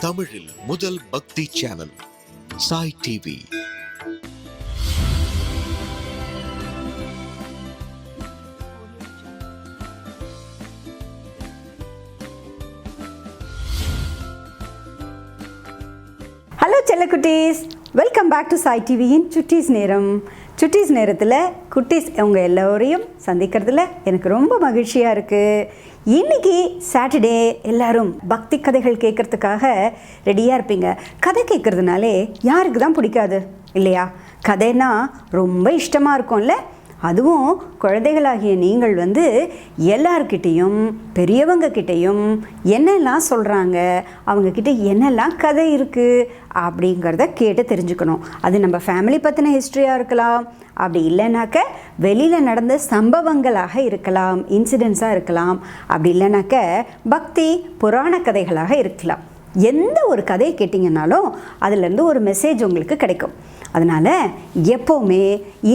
தமிழில் முதல் பக்தி சேனல் சாய் டிவி. ஹலோ செல்லக்குட்டீஸ் வெல்கம் பேக் டு சாய் டிவியின் சுட்டீஸ் நேரம் சுட்டீஸ் நேரத்தில் குட்டீஸ் அவங்க எல்லோரையும் சந்திக்கிறதுல எனக்கு ரொம்ப மகிழ்ச்சியாக இருக்குது இன்னைக்கு சாட்டர்டே எல்லாரும் பக்தி கதைகள் கேட்குறதுக்காக ரெடியாக இருப்பீங்க. கதை கேட்குறதுனாலே யாருக்கு தான் பிடிக்காது இல்லையா? கதைன்னா ரொம்ப இஷ்டமாக இருக்கும்ல? அதுவும் குழந்தைகளாகிய நீங்கள் வந்து எல்லார்கிட்டேயும் பெரியவங்க கிட்டேயும் என்னெல்லாம் சொல்கிறாங்க அவங்கக்கிட்ட என்னெல்லாம் கதை இருக்குது அப்படிங்கிறத கேட்டு தெரிஞ்சுக்கணும். அது நம்ம ஃபேமிலி பற்றின ஹிஸ்ட்ரியாக இருக்கலாம். அப்படி இல்லைனாக்க வெளியில் நடந்த சம்பவங்களாக இருக்கலாம். இன்சிடென்ட்ஸாக இருக்கலாம். அப்படி இல்லைனாக்க பக்தி புராண கதைகளாக இருக்கலாம். எந்த ஒரு கதையை கேட்டிங்கனாலும் அதுலேருந்து ஒரு மெசேஜ் உங்களுக்கு கிடைக்கும். அதனால் எப்போவுமே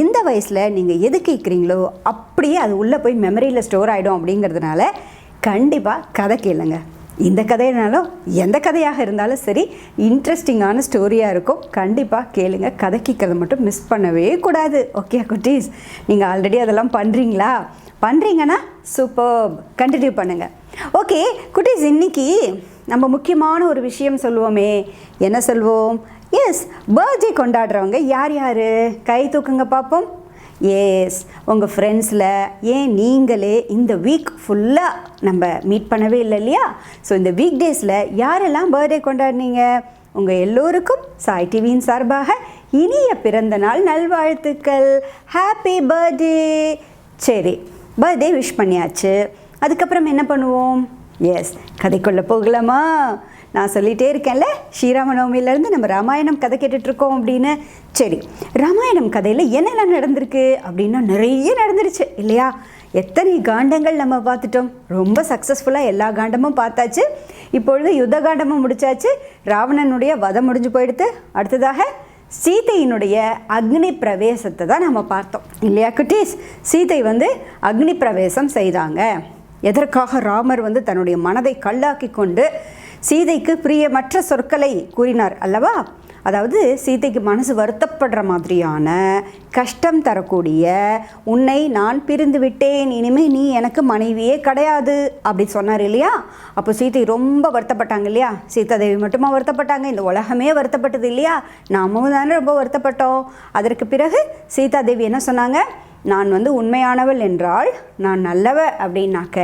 இந்த வயசில் நீங்கள் எது கேட்குறீங்களோ அப்படியே அது உள்ளே போய் மெமரியில் ஸ்டோர் ஆகிடும் அப்படிங்கிறதுனால கண்டிப்பாக கதை கேளுங்க. இந்த கதையினாலும் எந்த கதையாக இருந்தாலும் சரி இன்ட்ரெஸ்டிங்கான ஸ்டோரியாக இருக்கும். கண்டிப்பாக கேளுங்க. கதை மட்டும் மிஸ் பண்ணவே கூடாது. ஓகே குட்டீஸ்? நீங்கள் ஆல்ரெடி அதெல்லாம் பண்ணுறீங்களா பண்ணுறீங்கன்னா சூப்பர் கண்டினியூ பண்ணுங்கள் ஓகே குட்டீஸ் இன்னைக்கு நம்ம முக்கியமான ஒரு விஷயம் சொல்லுவோமே. என்ன சொல்வோம்? எஸ் பர்த்டே கொண்டாடுறவங்க யார் யார்? கை தூக்குங்க பார்ப்போம் எஸ் உங்கள் ஃப்ரெண்ட்ஸில் ஏன் நீங்களே இந்த வீக் ஃபுல்லாக நம்ம மீட் பண்ணவே இல்லை இல்லையா? ஸோ இந்த வீக் டேஸில் யாரெல்லாம் பர்த்டே கொண்டாடினீங்க? உங்கள் எல்லோருக்கும் சாய் டிவியின் சார்பாக இனிய பிறந்த நாள் நல்வாழ்த்துக்கள். ஹாப்பி பர்த்டே சரி பர்த்டே விஷ் பண்ணியாச்சு. அதுக்கப்புறம் என்ன பண்ணுவோம்? எஸ் கதைக்குள்ளே போகலாமா? நான் சொல்லிகிட்டே இருக்கேன்ல ஸ்ரீராம நவமியிலேருந்து நம்ம ராமாயணம் கதை கேட்டுட்ருக்கோம் அப்படின்னு. சரி ராமாயணம் கதையில் என்னென்ன நடந்திருக்கு அப்படின்னா நிறைய நடந்துருச்சு இல்லையா? எத்தனை காண்டங்கள் நம்ம பார்த்துட்டோம். ரொம்ப சக்ஸஸ்ஃபுல்லாக எல்லா காண்டமும் பார்த்தாச்சு. இப்பொழுது யுத்த காண்டமும் முடிச்சாச்சு. ராவணனுடைய வதம் முடிஞ்சு போயிடுத்து. அடுத்ததாக சீதையினுடைய அக்னி பிரவேசத்தை தான் நம்ம பார்த்தோம் இல்லையா குட்டீஸ்? சீதை வந்து அக்னி பிரவேசம் செய்தாங்க. எதற்காக ராமர் வந்து தன்னுடைய மனதை கல்லாக்கி கொண்டு சீதைக்கு பிரியமற்ற சொற்களை கூறினார் அல்லவா? அதாவது சீதைக்கு மனசு வருத்தப்படுற மாதிரியான கஷ்டம் தரக்கூடிய உன்னை நான் பிரிந்து விட்டேன் இனிமே நீ எனக்கு மனைவியே கிடையாது அப்படி சொன்னார் இல்லையா? அப்போ சீதை ரொம்ப வருத்தப்பட்டாங்க இல்லையா? சீதாதேவி மட்டுமா வருத்தப்பட்டாங்க? இந்த உலகமே வருத்தப்பட்டது இல்லையா? நாமும் தானே ரொம்ப வருத்தப்பட்டோம். அதற்கு பிறகு சீதாதேவி என்ன சொன்னாங்க? நான் வந்து உண்மையானவள் என்றால் நான் நல்லவ அப்படின்னாக்க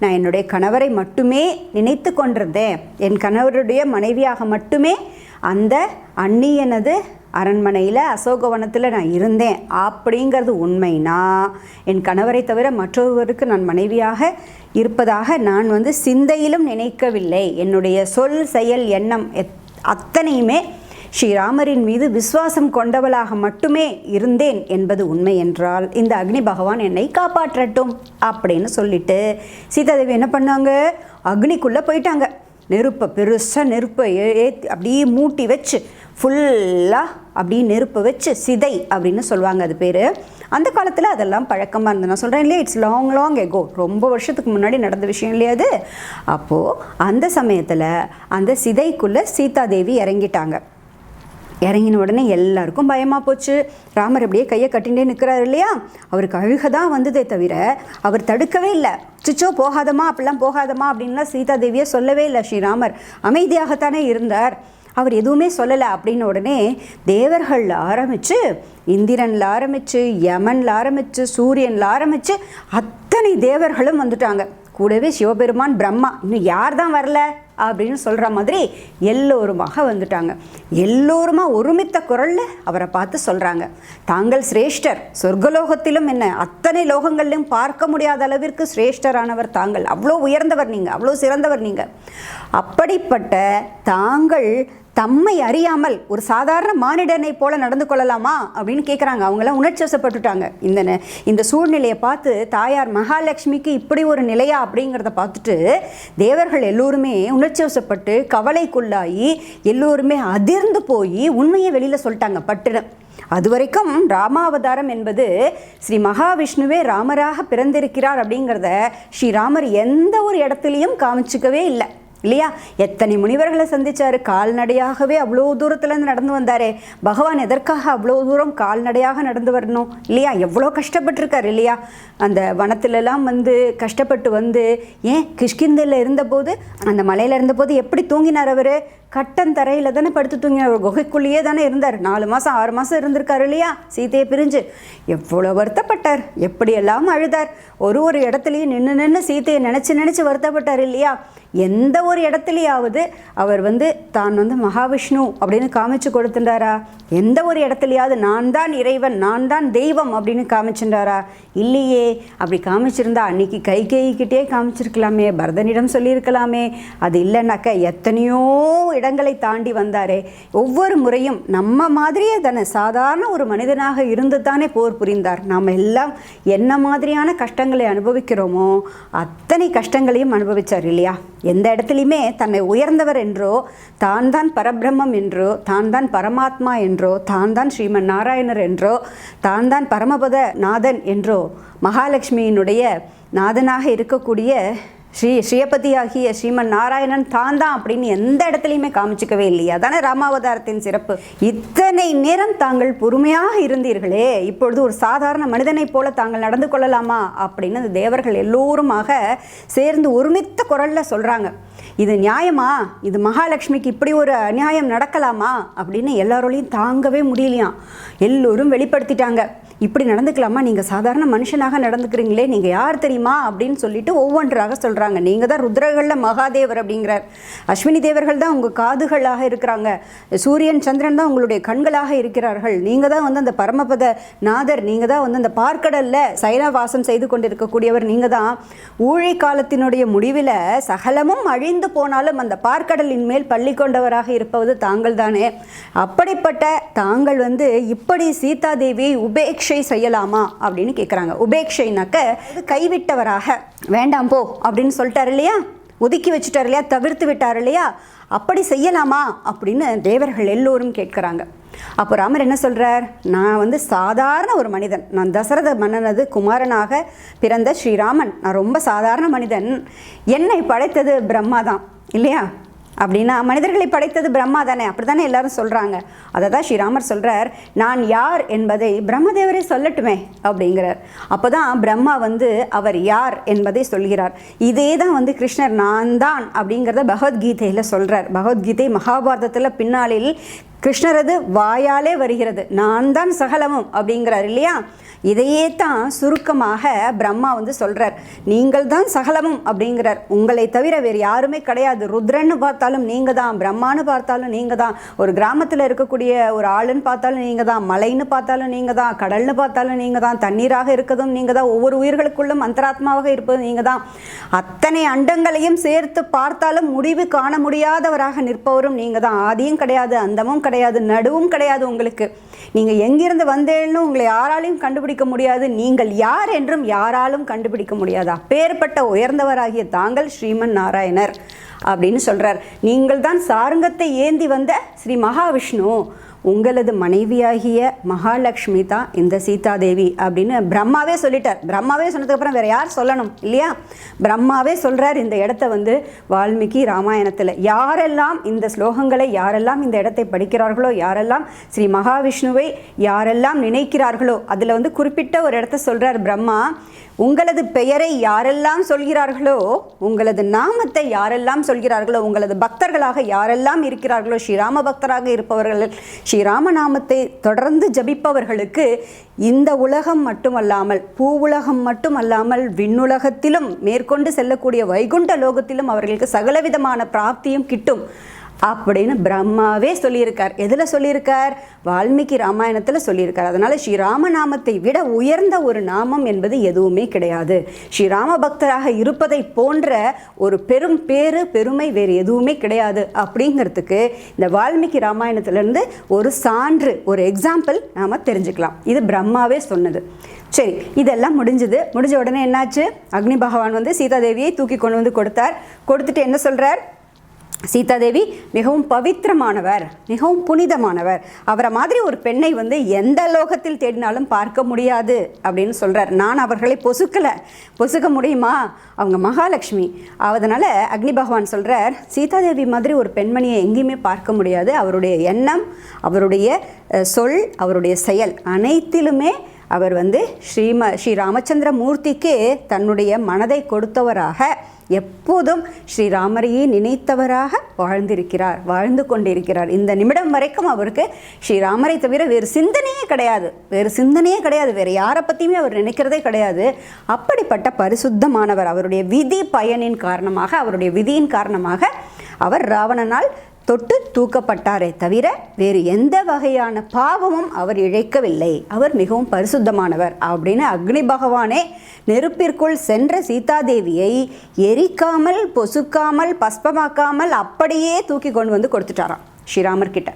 நான் என்னுடைய கணவரை மட்டுமே நினைத்து கொண்டிருந்தேன். என் கணவருடைய மனைவியாக மட்டுமே அந்த அந்நியனது அரண்மனையில் அசோகவனத்தில் நான் இருந்தேன். அப்படிங்கிறது உண்மைனா என் கணவரை தவிர மற்றொருவருக்கு நான் மனைவியாக இருப்பதாக நான் வந்து சிந்தையிலும் நினைக்கவில்லை. என்னுடைய சொல் செயல் எண்ணம் எத் அத்தனையுமே ஸ்ரீராமரின் மீது விசுவாசம் கொண்டவளாக மட்டுமே இருந்தேன் என்பது உண்மை என்றால் இந்த அக்னி பகவான் என்னை காப்பாற்றட்டும் அப்படின்னு சொல்லிட்டு சீதாதேவி என்ன பண்ணாங்க? அக்னிக்குள்ளே போயிட்டாங்க. நெருப்பை பெருசாக நெருப்பை ஏற்றி அப்படியே மூட்டி வச்சு ஃபுல்லாக அப்படியே நெருப்பு வச்சு சிதை அப்படின்னு சொல்லுவாங்க அது பேர். அந்த காலத்தில் அதெல்லாம் பழக்கமாக இருந்தது. நான் சொல்கிறேன் இல்லையா? இட்ஸ் லாங் லாங் எகோ ரொம்ப வருஷத்துக்கு முன்னாடி நடந்த விஷயம் இல்லையா அது? அப்போது அந்த சமயத்தில் அந்த சிதைக்குள்ளே சீதாதேவி இறங்கிட்டாங்க. இறங்கின உடனே எல்லாருக்கும் பயமாக போச்சு. ராமர் அப்படியே கையை கட்டிகிட்டே நிற்கிறாரு இல்லையா? அவருக்கு அழுக தான் வந்ததே தவிர அவர் தடுக்கவே இல்லை. சிச்சோ போகாதமா அப்படிலாம் போகாதமா அப்படின்லாம் சீதா தேவியை சொல்லவே இல்லை ஸ்ரீராமர். அமைதியாகத்தானே இருந்தார். அவர் எதுவுமே சொல்லலை அப்படின்னு உடனே தேவர்களில் ஆரம்பித்து இந்திரனில் ஆரம்பித்து யமனில் ஆரம்பித்து சூரியனில் ஆரம்பித்து அத்தனை தேவர்களும் வந்துட்டாங்க. கூடவே சிவபெருமான் பிரம்மா இன்னும் யார் தான் வரல? அப்படின்னு சொல்கிற மாதிரி எல்லோருமாக வந்துட்டாங்க. எல்லோருமா ஒருமித்த குரலில் அவரை பார்த்து சொல்கிறாங்க தாங்கள் சிரேஷ்டர் சொர்க்கலோகத்திலும் என்ன அத்தனை லோகங்களிலும் பார்க்க முடியாத அளவிற்கு சிரேஷ்டரானவர் தாங்கள். அவ்வளோ உயர்ந்தவர் நீங்கள் அவ்வளோ சிறந்தவர் நீங்கள் அப்படிப்பட்ட தாங்கள் தம்மை அறியாமல் ஒரு சாதாரண மானிடனை போல நடந்து கொள்ளலாமா அப்படின்னு கேட்குறாங்க அவங்களாம் உணர்ச்சிவசப்பட்டுட்டாங்க. இந்த இந்த சூழ்நிலையை பார்த்து தாயார் மகாலட்சுமிக்கு இப்படி ஒரு நிலையா அப்படிங்கிறத பார்த்துட்டு தேவர்கள் எல்லோருமே உணர்ச்சிவசப்பட்டு கவலைக்குள்ளாகி எல்லோருமே அதிர்ந்து போய் உண்மையை வெளியில் சொல்லிட்டாங்க. பட்டுன்னு அது வரைக்கும் ராமாவதாரம் என்பது ஸ்ரீ மகாவிஷ்ணுவே ராமராக பிறந்திருக்கிறார் அப்படிங்கிறத ஸ்ரீராமர் எந்த ஒரு இடத்துலையும் காமிச்சிக்கவே இல்லை. இல்லையா? எத்தனை முனிவர்களை சந்தித்தார் கால்நடையாகவே அவ்வளோ தூரத்துலேருந்து நடந்து வந்தாரே. பகவான் எதற்காக அவ்வளோ தூரம் கால்நடையாக நடந்து வரணும்? இல்லையா? எவ்வளோ கஷ்டப்பட்டிருக்காரு இல்லையா? அந்த வனத்திலலாம் வந்து கஷ்டப்பட்டு வந்து ஏன் கிஷ்கிந்தில் இருந்தபோது அந்த மலையில் இருந்தபோது எப்படி தூங்கினார் அவர்? கட்டந்தரையில் தானே படுத்து தூங்கினார் ஒரு குகைக்குள்ளேயே தானே இருந்தார். நாலு மாதம் ஆறு மாதம் இருந்திருக்காரு இல்லையா? சீதையை பிரிஞ்சு. எவ்வளோ வருத்தப்பட்டார். எப்படியெல்லாம் அழுதார். ஒரு ஒரு இடத்துலையும் நின்று நின்று சீதையை நினச்சி நினச்சி வருத்தப்பட்டார் இல்லையா? எந்த ஒரு இடத்துலையாவது அவர் வந்து தான் வந்து மகாவிஷ்ணு அப்படின்னு காமிச்சு கொடுத்துட்டாரா? எந்த ஒரு இடத்துலையாவது நான் தான் இறைவன் நான் தான் தெய்வம் அப்படின்னு காமிச்சுட்டாரா? இல்லையே. அப்படி காமிச்சிருந்தா அன்னைக்கு கை கைக்கிட்டே காமிச்சிருக்கலாமே. பரதனிடம் சொல்லியிருக்கலாமே. அது இல்லைன்னாக்க எத்தனையோ இடங்களை தாண்டி வந்தாரே. ஒவ்வொரு முறையும் நம்ம மாதிரியே தானே சாதாரண ஒரு மனிதனாக இருந்து தானே போர் புரிந்தார். நாம் எல்லாம் என்ன மாதிரியான கஷ்டங்களை அனுபவிக்கிறோமோ அத்தனை கஷ்டங்களையும் அனுபவிச்சார் இல்லையா? எந்த இடத்துலையுமே தன்னை உயர்ந்தவர் என்றோ தான் தான் பரபிரம்மம் என்றோ தான் தான் பரமாத்மா என்றோ தான் தான் ஸ்ரீமன் நாராயணர் என்றோ தான் தான் பரமபத நாதன் என்றோ மகாலட்சுமியினுடைய நாதனாக இருக்கக்கூடிய ஸ்ரீ ஸ்ரீயபதியாகிய ஸ்ரீமன் நாராயணன் தான் தான் அப்படின்னு எந்த இடத்துலையுமே காமிச்சிக்கவே இல்லையா. தானே ராமாவதாரத்தின் சிறப்பு. இத்தனை நேரம் தாங்கள் பொறுமையாக இருந்தீர்களே. இப்பொழுது ஒரு சாதாரண மனிதனைப் போல தாங்கள் நடந்து கொள்ளலாமா? அப்படின்னு அந்த தேவர்கள் எல்லோருமாக சேர்ந்து ஒருமித்த குரலில் சொல்கிறாங்க இது நியாயமா? இது மகாலட்சுமிக்கு இப்படி ஒரு அநியாயம் நடக்கலாமா? அப்படின்னு எல்லாரோலையும் தாங்கவே முடியலையாம். எல்லோரும் வெளிப்படுத்திட்டாங்க. இப்படி நடந்துக்கலாமா? நீங்கள் சாதாரண மனுஷனாக நடந்துக்கிறீங்களே. நீங்கள் யார் தெரியுமா? அப்படின்னு சொல்லிட்டு ஒவ்வொன்றாக சொல்கிறாங்க சொல்கிறாங்க நீங்கள் தான் ருத்ரர்களில் மகாதேவர் அப்படிங்கிறார். அஸ்வினி தேவர்கள் தான் உங்கள் காதுகளாக இருக்கிறாங்க. சூரியன் சந்திரன் தான் உங்களுடைய கண்களாக இருக்கிறார்கள். நீங்கள் தான் வந்து அந்த பரமபத நாதர் நீங்கள் தான் வந்து அந்த பார்க்கடலில் சைனவாசம் செய்து கொண்டிருக்கக்கூடியவர் நீங்கள் தான். ஊழை காலத்தினுடைய முடிவில் சகலமும் அழிந்து போனாலும் அந்த பார்க்கடலின் மேல் பள்ளி கொண்டவராக இருப்பது தாங்கள் தானே. அப்படிப்பட்ட தாங்கள் வந்து இப்படி சீதாதேவியை உபேக்ஷை செய்யலாமா அப்படின்னு கேட்குறாங்க உபேக்ஷைனாக்க கைவிட்டவராக. வேண்டாம் போ அப்படின்னு சொல்லிட்டாரு இல்லையா? ஒதுக்கி வச்சுட்டார் இல்லையா? தவிர்த்து விட்டார் இல்லையா? அப்படி செய்யலாமா? அப்படின்னு தேவர்கள் எல்லோரும் கேட்குறாங்க. அப்போ ராமர் என்ன சொல்கிறார் நான் வந்து சாதாரண ஒரு மனிதன். நான் தசரத மன்னனது குமாரனாக பிறந்த ஸ்ரீராமன். நான் ரொம்ப சாதாரண மனிதன். என்னை படைத்தது பிரம்மா தான் இல்லையா? அப்படின்னா மனிதர்களை படைத்தது பிரம்மா தானே? அப்படி தானே எல்லாரும் சொல்கிறாங்க அதை தான் ஸ்ரீராமர் சொல்கிறார் நான் யார் என்பதை பிரம்மதேவரே சொல்லட்டுமே அப்படிங்கிறார். அப்போ தான் பிரம்மா வந்து அவர் யார் என்பதை சொல்கிறார். இதே தான் வந்து கிருஷ்ணர் நான் தான் அப்படிங்கிறத பகவத்கீதையில் சொல்கிறார் பகவத்கீதை மகாபாரதத்தில் பின்னாளில் கிருஷ்ணரது வாயாலே வருகிறது. நான் தான் சகலமும் அப்படிங்கிறார் இல்லையா? இதையே தான் சுருக்கமாக பிரம்மா வந்து சொல்கிறார் நீங்கள் தான் சகலமும் அப்படிங்கிறார். உங்களை தவிர வேறு யாருமே கிடையாது. ருத்ரன்னு பார்த்தாலும் நீங்கள் தான் பிரம்மான்னு பார்த்தாலும் நீங்கள் தான் ஒரு கிராமத்தில் இருக்கக்கூடிய ஒரு ஆளுன்னு பார்த்தாலும் நீங்கள் தான் மலைன்னு பார்த்தாலும் நீங்கள் தான் கடல்னு பார்த்தாலும் நீங்கள் தான் தண்ணீராக இருக்கதும் நீங்கள் தான் ஒவ்வொரு உயிர்களுக்குள்ளும் அந்தராத்மாவாக இருப்பதும் நீங்கள் தான். அத்தனை அண்டங்களையும் சேர்த்து பார்த்தாலும் முடிவு காண முடியாதவராக நிற்பவரும் நீங்கள் தான். ஆதியும் கிடையாது அந்தமும் கிடையாது நடுவும் கிடையாது உங்களுக்கு. நீங்கள் எங்கிருந்து வந்தேன்னு உங்களை யாராலையும் கண்டுபிடிக்க முடியாது. நீங்கள் யார் என்றும் யாராலும் கண்டுபிடிக்க முடியாது. அப்பேற்பட்ட உயர்ந்தவராகிய தாங்கள் ஸ்ரீமன் நாராயணர் அப்படின்னு சொல்கிறார் நீங்கள் தான் சாருங்கத்தை ஏந்தி வந்த ஸ்ரீ மகாவிஷ்ணு. உங்களது மனைவியாகிய மகாலட்சுமி தான் இந்த சீதாதேவி அப்படின்னு பிரம்மாவே சொல்லிட்டார். பிரம்மாவே சொன்னதுக்கப்புறம் வேற யார் சொல்லணும் இல்லையா? பிரம்மாவே சொல்கிறார் இந்த இடத்த வந்து வால்மீகி ராமாயணத்தில். யாரெல்லாம் இந்த ஸ்லோகங்களை யாரெல்லாம் இந்த இடத்தை படிக்கிறார்களோ யாரெல்லாம் ஸ்ரீ மகாவிஷ்ணுவை யாரெல்லாம் நினைக்கிறார்களோ அதில் வந்து குறிப்பிட்ட ஒரு இடத்த சொல்கிறார் பிரம்மா. உங்களது பெயரை யாரெல்லாம் சொல்கிறார்களோ உங்களது நாமத்தை யாரெல்லாம் சொல்கிறார்களோ உங்களது பக்தர்களாக யாரெல்லாம் இருக்கிறார்களோ ஸ்ரீராம பக்தராக இருப்பவர்கள் ஸ்ரீராம நாமத்தை தொடர்ந்து ஜபிப்பவர்களுக்கு இந்த உலகம் மட்டுமல்லாமல் பூ உலகம் மட்டுமல்லாமல் விண்ணுலகத்திலும் மேற்கொண்டு செல்லக்கூடிய வைகுண்ட லோகத்திலும் அவர்களுக்கு சகலவிதமான பிராப்தியும் கிட்டும். அப்படின்னு பிரம்மாவே சொல்லியிருக்கார். எதில் சொல்லியிருக்கார்? வால்மீகி ராமாயணத்தில் சொல்லியிருக்கார். அதனால் ஸ்ரீராம நாமத்தை விட உயர்ந்த ஒரு நாமம் என்பது எதுவுமே கிடையாது. ஸ்ரீராம பக்தராக இருப்பதை போன்ற ஒரு பெரும் பேரு பெருமை வேறு எதுவுமே கிடையாது அப்படிங்கிறதுக்கு இந்த வால்மீகி ராமாயணத்திலேருந்து ஒரு சான்று ஒரு எக்ஸாம்பிள் நாம் தெரிஞ்சுக்கலாம். இது பிரம்மாவே சொன்னது. சரி இதெல்லாம் முடிஞ்சது. முடிஞ்ச உடனே என்னாச்சு? அக்னி பகவான் வந்து சீதாதேவியை தூக்கி கொண்டு வந்து கொடுத்தார். கொடுத்துட்டு என்ன சொல்கிறார் சீதாதேவி மிகவும் பவித்திரமானவர் மிகவும் புனிதமானவர். அவரை மாதிரி ஒரு பெண்ணை வந்து எந்த லோகத்தில் தேடினாலும் பார்க்க முடியாது அப்படின்னு சொல்கிறார் நான் அவர்களை பொசுக்கலை. பொசுக்க முடியுமா? அவங்க மகாலட்சுமி. அதனால் அக்னி பகவான் சொல்கிறார் சீதாதேவி மாதிரி ஒரு பெண்மணியை எங்கேயுமே பார்க்க முடியாது. அவருடைய எண்ணம் அவருடைய சொல் அவருடைய செயல் அனைத்திலுமே அவர் வந்து ஸ்ரீம ஸ்ரீ ராமச்சந்திர மூர்த்திக்கு தன்னுடைய மனதை கொடுத்தவராக எப்போதும் ஸ்ரீராமரையே நினைத்தவராக வாழ்ந்திருக்கிறார் வாழ்ந்து கொண்டிருக்கிறார். இந்த நிமிடம் வரைக்கும் அவருக்கு ஸ்ரீராமரை தவிர வேறு சிந்தனையே கிடையாது. வேறு சிந்தனையே கிடையாது. வேறு யாரை பற்றியுமே அவர் நினைக்கிறதே கிடையாது. அப்படிப்பட்ட பரிசுத்தமானவர் அவருடைய விதி பயனின் காரணமாக அவருடைய விதியின் காரணமாக அவர் ராவணனால் தொட்டு தூக்கப்பட்டாரே தவிர வேறு எந்த வகையான பாவமும் அவர் இழைக்கவில்லை. அவர் மிகவும் பரிசுத்தமானவர். அப்படின்னு அக்னி பகவானே நெருப்பிற்குள் சென்ற சீதாதேவியை எரிக்காமல் பொசுக்காமல் பஸ்பமாக்காமல் அப்படியே தூக்கி கொண்டு வந்து கொடுத்துட்டாராம் ஸ்ரீராமர் கிட்ட.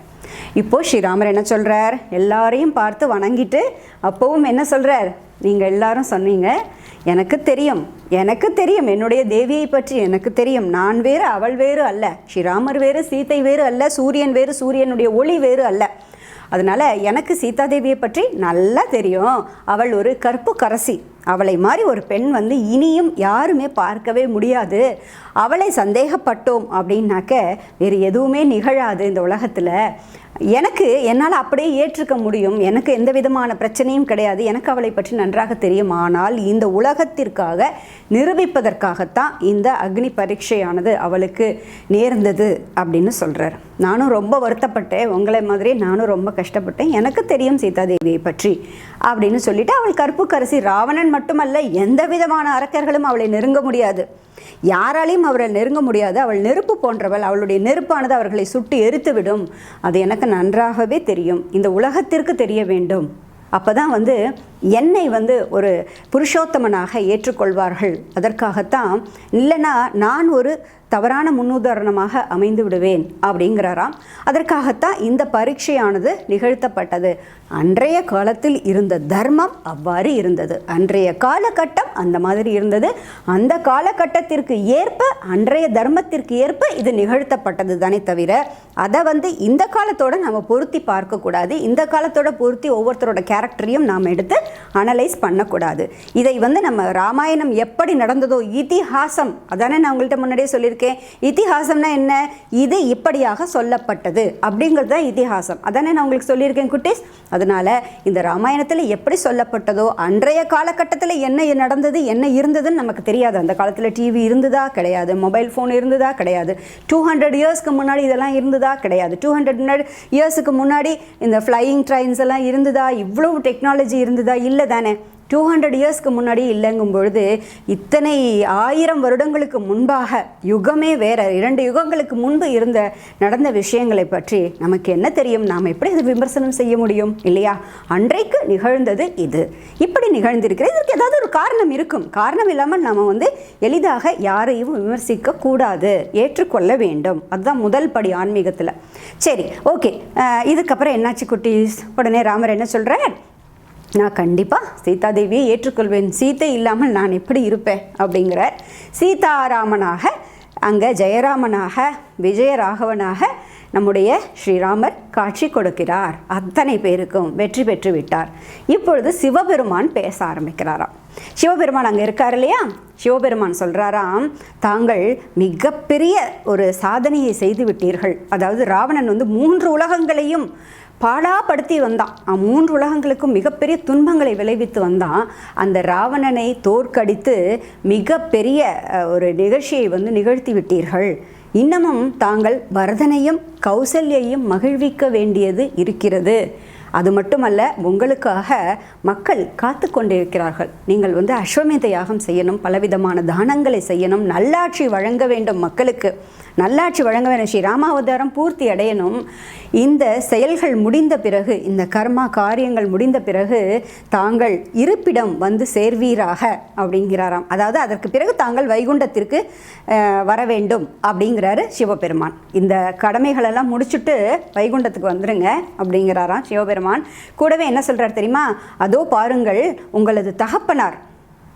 இப்போ ஸ்ரீராமர் என்ன சொல்றார்? எல்லாரையும் பார்த்து வணங்கிட்டு அப்பவும் என்ன சொல்றார்? நீங்க எல்லாரும் சொன்னீங்க எனக்கு தெரியும் எனக்கு தெரியும் என்னுடைய தேவியை பற்றி எனக்கு தெரியும். நான் வேறு அவள் வேறு அல்ல. ஸ்ரீராமர் வேறு சீத்தை வேறு அல்ல சூரியன் வேறு சூரியனுடைய ஒளி வேறு அல்ல. அதனால் எனக்கு சீதாதேவியை பற்றி நல்லா தெரியும். அவள் ஒரு கற்பு கரசி அவளை மாதிரி ஒரு பெண் வந்து இனியும் யாருமே பார்க்கவே முடியாது. அவளை சந்தேகப்பட்டோம் அப்படின்னாக்க வேறு எதுவுமே நிகழாது இந்த உலகத்தில். எனக்கு என்னால் அப்படியே ஏற்றுக்க முடியும். எனக்கு எந்த விதமான பிரச்சனையும் கிடையாது. எனக்கு அவளை பற்றி நன்றாக தெரியும் ஆனால் இந்த உலகத்திற்காக நிரூபிப்பதற்காகத்தான் இந்த அக்னி பரீட்சையானது அவளுக்கு நேர்ந்தது அப்படின்னு சொல்கிறார் நானும் ரொம்ப வருத்தப்பட்டேன். உங்களை மாதிரி நானும் ரொம்ப கஷ்டப்பட்டேன். எனக்கு தெரியும் சீதாதேவியை பற்றி அப்படின்னு சொல்லிட்டு அவள் கற்புக்கரசி ராவணன் மட்டுமல்ல எந்த விதமான அரக்கர்களும் அவளை நெருங்க முடியாது. யாராலையும் அவரை நெருங்க முடியாது. அவள் நெருப்பு போன்றவள். அவளுடைய நெருப்பானது அவர்களை சுட்டு எரித்துவிடும். அது எனக்கு நன்றாகவே தெரியும். இந்த உலகத்திற்கு தெரிய வேண்டும். அப்பதான் வந்து என்னை வந்து ஒரு புருஷோத்தமனாக ஏற்றுக்கொள்வார்கள். அதற்காகத்தான் இல்லைன்னா நான் ஒரு தவறான முன்னுதாரணமாக அமைந்து விடுவேன் அப்படிங்கிறாராம். அதற்காகத்தான் இந்த பரீட்சையானது நிகழ்த்தப்பட்டது. அன்றைய காலத்தில் இருந்த தர்மம் அவ்வாறு இருந்தது. அன்றைய காலகட்டம் அந்த மாதிரி இருந்தது. அந்த காலகட்டத்திற்கு ஏற்ப அன்றைய தர்மத்திற்கு ஏற்ப இது நிகழ்த்தப்பட்டது தானே தவிர அதை வந்து இந்த காலத்தோட நம்ம பொருத்தி பார்க்கக்கூடாது. இந்த காலத்தோட பொருத்தி ஒவ்வொருத்தரோட கேரக்டரையும் நாம் எடுத்து அனலைஸ் பண்ணக்கூடாது. இதை வந்து நம்ம ராமாயணம் எப்படி நடந்ததோ இதிஹாசம் அதானே நான் உங்கள்கிட்ட முன்னாடியே சொல்லியிருக்கேன். இதிஹாசம்னா என்ன? இது இப்படியாக சொல்லப்பட்டது. அப்படிங்கிறது தான் இத்திஹாசம். அதானே நான் உங்களுக்கு சொல்லியிருக்கேன் குட்டீஸ்? அதனால இந்த ராமாயணத்தில் எப்படி சொல்லப்பட்டதோ அன்றைய காலகட்டத்தில் என்ன நடந்தது என்ன இருந்ததுன்னு நமக்கு தெரியாது. அந்த காலத்தில் டிவி இருந்ததா? கிடையாது. மொபைல் ஃபோன் இருந்ததா? கிடையாது. டூ ஹண்ட்ரட் இயர்ஸ்க்கு முன்னாடி இதெல்லாம் இருந்ததா? கிடையாது. டூ ஹண்ட்ரட் இயர்ஸுக்கு முன்னாடி இந்த ஃப்ளையிங் ட்ரெயின்ஸ் எல்லாம் இருந்ததா? இவ்வளவு டெக்னாலஜி இருந்ததா? இல்லை தானே டூ ஹண்ட்ரட் இயர்ஸ்க்கு முன்னாடி இல்லைங்கும் பொழுது இத்தனை ஆயிரம் வருடங்களுக்கு முன்பாக யுகமே வேற. இரண்டு யுகங்களுக்கு முன்பு இருந்த நடந்த விஷயங்களை பற்றி நமக்கு என்ன தெரியும்? நாம் எப்படி அது விமர்சனம் செய்ய முடியும்? இல்லையா? அன்றைக்கு நிகழ்ந்தது இது. இப்படி நிகழ்ந்திருக்கிறது. இதற்கு ஏதாவது ஒரு காரணம் இருக்கும். காரணம் இல்லாமல் நம்ம வந்து எளிதாக யாரையும் விமர்சிக்க கூடாது. ஏற்றுக்கொள்ள வேண்டும். அதுதான் முதல் படி ஆன்மீகத்தில். சரி ஓகே. இதுக்கப்புறம் என்னாச்சு குட்டீஸ்? உடனே ராமர் என்ன சொல்கிறார் நான் கண்டிப்பாக சீதாதேவியை ஏற்றுக்கொள்வேன். சீத்தை இல்லாமல் நான் எப்படி இருப்பேன்? அப்படிங்கிறார். சீதாராமனாக அங்கே ஜெயராமனாக விஜயராகவனாக நம்முடைய ஸ்ரீராமர் காட்சி கொடுக்கிறார். அத்தனை பேருக்கும் வெற்றி பெற்று விட்டார். இப்பொழுது சிவபெருமான் பேச ஆரம்பிக்கிறாராம். சிவபெருமான் அங்கே இருக்கார் இல்லையா? சிவபெருமான் சொல்கிறாராம் தாங்கள் மிகப்பெரிய ஒரு சாதனையை செய்து விட்டீர்கள். அதாவது ராவணன் வந்து மூன்று உலகங்களையும் பாடாப்படுத்தி வந்தான். மூன்று உலகங்களுக்கும் மிகப்பெரிய துன்பங்களை விளைவித்து வந்தான். அந்த ராவணனை தோற்கடித்து மிகப்பெரிய ஒரு நிகழ்ச்சியை வந்து நிகழ்த்தி விட்டீர்கள். இன்னமும் தாங்கள் பரதனையும் கௌசல்யையும் மகிழ்விக்க வேண்டியது இருக்கிறது. அது மட்டுமல்ல உங்களுக்காக மக்கள் காத்து கொண்டிருக்கிறார்கள். நீங்கள் வந்து அஸ்வமேத யாகம் செய்யணும் பலவிதமான தானங்களை செய்யணும் நல்லாட்சி வழங்க வேண்டும் மக்களுக்கு. நல்லாட்சி வழங்க வேண்டும் ஸ்ரீ ராமாவதாரம் பூர்த்தி அடையணும். இந்த செயல்கள் முடிந்த பிறகு இந்த கர்மா காரியங்கள் முடிந்த பிறகு தாங்கள் இருப்பிடம் வந்து சேர்வீராக அப்படிங்கிறாராம். அதாவது அதற்கு பிறகு தாங்கள் வைகுண்டத்திற்கு வர வேண்டும் அப்படிங்கிறாரு சிவபெருமான். இந்த கடமைகளெல்லாம் முடிச்சுட்டு வைகுண்டத்துக்கு வந்துருங்க அப்படிங்கிறாராம் சிவபெருமான். கூடவே என்ன சொல்கிறார் தெரியுமா? அதோ பாருங்கள் உங்களது தகப்பனார்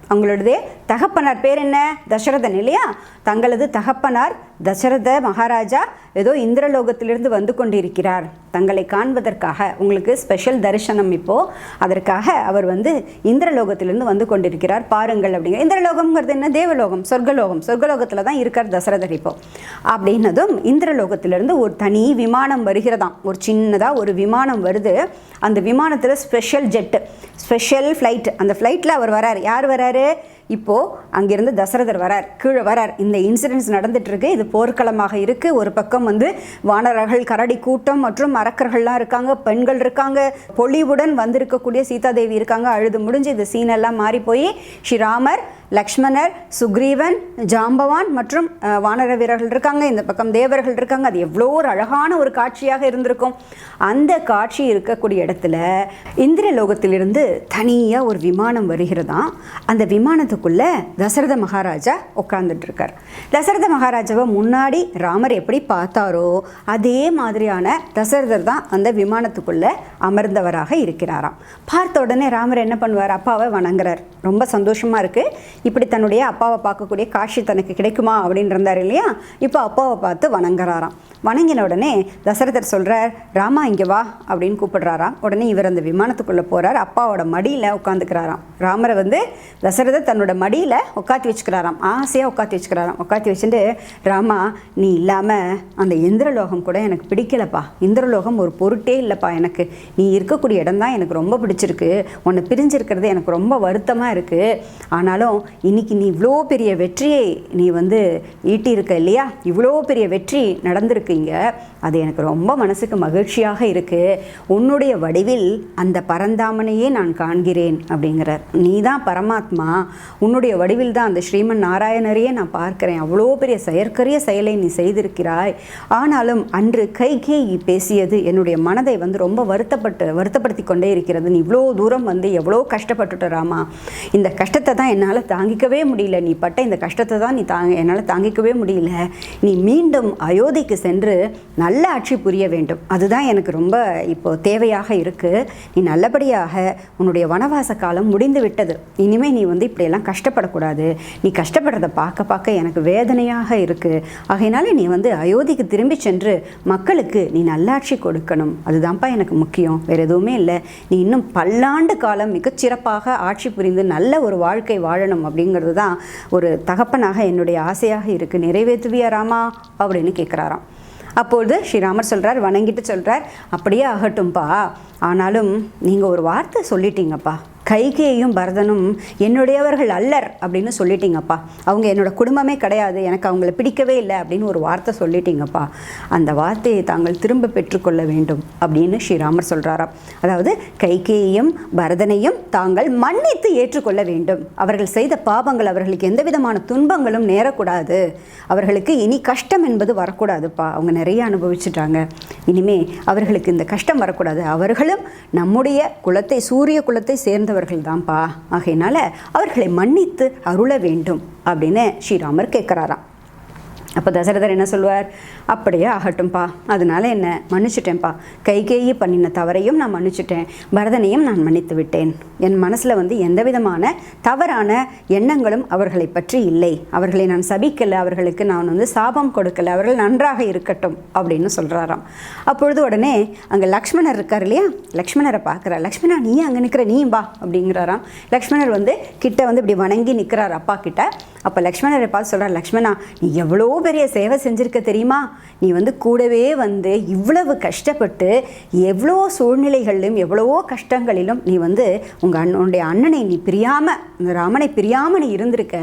அவங்களுடைய தகப்பனார் பேர் என்ன? தசரதன் இல்லையா? தங்களது தகப்பனார் தசரத மகாராஜா ஏதோ இந்திரலோகத்திலிருந்து வந்து கொண்டிருக்கிறார். தங்களை காண்பதற்காக உங்களுக்கு ஸ்பெஷல் தரிசனம் இப்போது அதற்காக அவர் வந்து இந்திரலோகத்திலிருந்து வந்து கொண்டிருக்கிறார். பாருங்கள் அப்படிங்கிற இந்திரலோகம்ங்கிறது என்ன? தேவலோகம் சொர்க்கலோகம். சொர்க்கலோகத்தில் தான் இருக்கார் தசரதர் இப்போ. அப்படின்னதும் இந்திரலோகத்திலிருந்து ஒரு தனி விமானம் வருகிறதாம். ஒரு சின்னதாக ஒரு விமானம் வருது. அந்த விமானத்தில் ஸ்பெஷல் ஜெட்டு ஸ்பெஷல் ஃப்ளைட் அந்த ஃப்ளைட்டில் அவர் வரார். யார் வராரு? இப்போது அங்கேருந்து தசரதர் வரார் கீழே வரார். இந்த இன்சிடென்ட்ஸ் நடந்துட்டுருக்கு. இது போர்க்களமாக இருக்குது ஒரு பக்கம் வந்து வானரர்கள் கரடி கூட்டம் மற்றும் அரக்கர்கள்லாம் இருக்காங்க பெண்கள் இருக்காங்க பொலிவுடன் வந்திருக்கக்கூடிய சீதாதேவி இருக்காங்க. அழுது முடிஞ்சு இந்த சீனெல்லாம் மாறி போய் ஸ்ரீராமர் லக்ஷ்மணர் சுக்ரீவன் ஜாம்பவான் மற்றும் வானர வீரர்கள் இருக்காங்க. இந்த பக்கம் தேவர்கள் இருக்காங்க. அது எவ்வளோ ஒரு அழகான ஒரு காட்சியாக இருந்திருக்கும். அந்த காட்சி இருக்கக்கூடிய இடத்துல இந்திரலோகத்திலிருந்து தனியாக ஒரு விமானம் வருகிறதாம் அந்த விமானத்துக்குள்ளே தசரத மகாராஜா உட்கார்ந்துட்டு இருக்கார் தசரத மகாராஜாவை முன்னாடி ராமர் எப்படி பார்த்தாரோ அதே மாதிரியான தசரதர் தான் அந்த விமானத்துக்குள்ளே அமர்ந்தவராக இருக்கிறாராம். பார்த்த உடனே ராமர் என்ன பண்ணுவார்? அப்பாவை வணங்குறார். ரொம்ப சந்தோஷமாக இருக்குது இப்படி தன்னுடைய அப்பாவை பார்க்கக்கூடிய காட்சி தனக்கு கிடைக்குமா அப்படின்னு இருந்தார் இல்லையா? இப்போ அப்பாவை பார்த்து வணங்குறாராம். வணங்கின உடனே தசரதர் சொல்கிறார் ராமா இங்கே வா அப்படின்னு கூப்பிடுறாராம். உடனே இவர் அந்த விமானத்துக்குள்ளே போகிறார் அப்பாவோட மடியில் உட்காந்துக்கிறாராம் ராமரை வந்து தசரதர் தன்னோட மடியில் உட்காத்தி வச்சுக்கிறாராம். ஆசையாக உட்காத்தி வச்சுக்கிறாராம். உட்காத்தி வச்சுட்டு ராமா நீ இல்லாமல் அந்த இந்திரலோகம் கூட எனக்கு பிடிக்கலப்பா. இந்திரலோகம் ஒரு பொருட்டே இல்லைப்பா எனக்கு. நீ இருக்கக்கூடிய இடம் தான் எனக்கு ரொம்ப பிடிச்சிருக்கு. உன்னை பிரிஞ்சிருக்கிறது எனக்கு ரொம்ப வருத்தமாக இருக்குது ஆனாலும் இன்னைக்கு நீ இவ்வளோ பெரிய வெற்றியை நீ வந்து ஈட்டியிருக்க இல்லையா? இவ்வளோ பெரிய வெற்றி நடந்திருக்கீங்க. அது எனக்கு ரொம்ப மனசுக்கு மகிழ்ச்சியாக இருக்குது உன்னுடைய வடிவில் அந்த பரந்தாமனையே நான் காண்கிறேன் அப்படிங்கிறார். நீ தான் பரமாத்மா. உன்னுடைய வடிவில் தான் அந்த ஸ்ரீமன் நாராயணரையே நான் பார்க்குறேன். அவ்வளோ பெரிய செயற்கரிய செயலை நீ செய்திருக்கிறாய். ஆனாலும் அன்று கைகேயி பேசியது என்னுடைய மனதை வந்து ரொம்ப வருத்தப்பட்டு வருத்தப்படுத்தி கொண்டே இருக்கிறது. நீ இவ்வளோ தூரம் வந்து எவ்வளோ கஷ்டப்பட்டுட்ட ராமா. இந்த கஷ்டத்தை தான் என்னால் தாங்கிக்கவே முடியல. நீ பட்ட இந்த கஷ்டத்தை தான் நீ தாங்க என்னால் தாங்கிக்கவே முடியல. நீ மீண்டும் அயோத்திக்கு சென்று நல்ல ஆட்சி புரிய வேண்டும். அதுதான் எனக்கு ரொம்ப இப்போ தேவையாக இருக்குது நீ நல்லபடியாக உன்னுடைய வனவாச காலம் முடிந்து விட்டது. இனிமேல் நீ வந்து இப்படியெல்லாம் கஷ்டப்படக்கூடாது. நீ கஷ்டப்படுறத பார்க்க பார்க்க எனக்கு வேதனையாக இருக்குது ஆகையினால நீ வந்து அயோத்திக்கு திரும்பி சென்று மக்களுக்கு நீ நல்லாட்சி கொடுக்கணும். அதுதான்ப்பா எனக்கு முக்கியம். வேறு எதுவுமே இல்லை. நீ இன்னும் பல்லாண்டு காலம் மிகச்சிறப்பாக ஆட்சி புரிந்து நல்ல ஒரு வாழ்க்கை வாழணும். அப்படிங்கிறது தான் ஒரு தகப்பனாக என்னுடைய ஆசையாக இருக்குது நிறைவேற்றுவியா ராமா? அப்படின்னு கேட்குறாராம் அப்பொழுது ஸ்ரீராமர் சொல்கிறார் வணங்கிட்டு சொல்கிறார் அப்படியே ஆகட்டும்ப்பா ஆனாலும் நீங்கள் ஒரு வார்த்தை சொல்லிட்டீங்கப்பா. கைகேயும் பரதனும் என்னுடையவர்கள் அல்லர் அப்படின்னு சொல்லிட்டீங்கப்பா. அவங்க என்னோட குடும்பமே கிடையாது எனக்கு அவங்கள பிடிக்கவே இல்லை அப்படின்னு ஒரு வார்த்தை சொல்லிட்டீங்கப்பா. அந்த வார்த்தையை தாங்கள் திரும்ப பெற்றுக்கொள்ள வேண்டும் அப்படின்னு ஸ்ரீராமர் சொல்கிறாராம் அதாவது கைகேயும் பரதனையும் தாங்கள் மன்னித்து ஏற்றுக்கொள்ள வேண்டும். அவர்கள் செய்த பாவங்கள் அவர்களுக்கு எந்த விதமான துன்பங்களும் நேரக்கூடாது. அவர்களுக்கு இனி கஷ்டம் என்பது வரக்கூடாதுப்பா. அவங்க நிறைய அனுபவிச்சுட்டாங்க. இனிமே அவர்களுக்கு இந்த கஷ்டம் வரக்கூடாது. அவர்களும் நம்முடைய குலத்தை சூரிய குலத்தை சேர்ந்தவர்கள் தான்ப்பா ஆகையினால அவர்களை மன்னித்து அருள வேண்டும் அப்படின்னு ஸ்ரீராமர் கேட்குறாராம். அப்போ தசரதர் என்ன சொல்லுவார்? அப்படியே ஆகட்டும்ப்பா அதனால என்ன? மன்னிச்சிட்டேன்ப்பா கைகேயி பண்ணின தவறையும் நான் மன்னிச்சிட்டேன். பரதனையும் நான் மன்னித்து விட்டேன். என் மனசில் வந்து எந்த விதமான தவறான எண்ணங்களும் அவர்களை பற்றி இல்லை. அவர்களை நான் சபிக்கலை. அவர்களுக்கு நான் வந்து சாபம் கொடுக்கலை. அவர்கள் நன்றாக இருக்கட்டும் அப்படின்னு சொல்கிறாராம் அப்பொழுது உடனே அங்கே லக்ஷ்மணர் இருக்கார் இல்லையா? லக்ஷ்மணரை பார்க்குறார். லக்ஷ்மணா நீ அங்கே நிற்கிற நீ வா அப்படிங்கிறாராம். லக்ஷ்மணர் வந்து கிட்ட வந்து இப்படி வணங்கி நிற்கிறார் அப்பா கிட்ட. அப்போ லக்ஷ்மணரை பார்த்து சொல்கிறார் லக்ஷ்மணா நீ எவ்வளோ பெரிய சேவை செஞ்சிருக்க தெரியுமா? நீ வந்து கூடவே வந்து இவ்வளவு கஷ்டப்பட்டு எவ்வளோ சூழ்நிலைகளிலும் எவ்வளவோ கஷ்டங்களிலும் நீ வந்து உங்கள் அண்ணனுடைய அண்ணனை நீ பிரியாமல் இந்த ராமனை பிரியாமல் நீ இருந்திருக்க.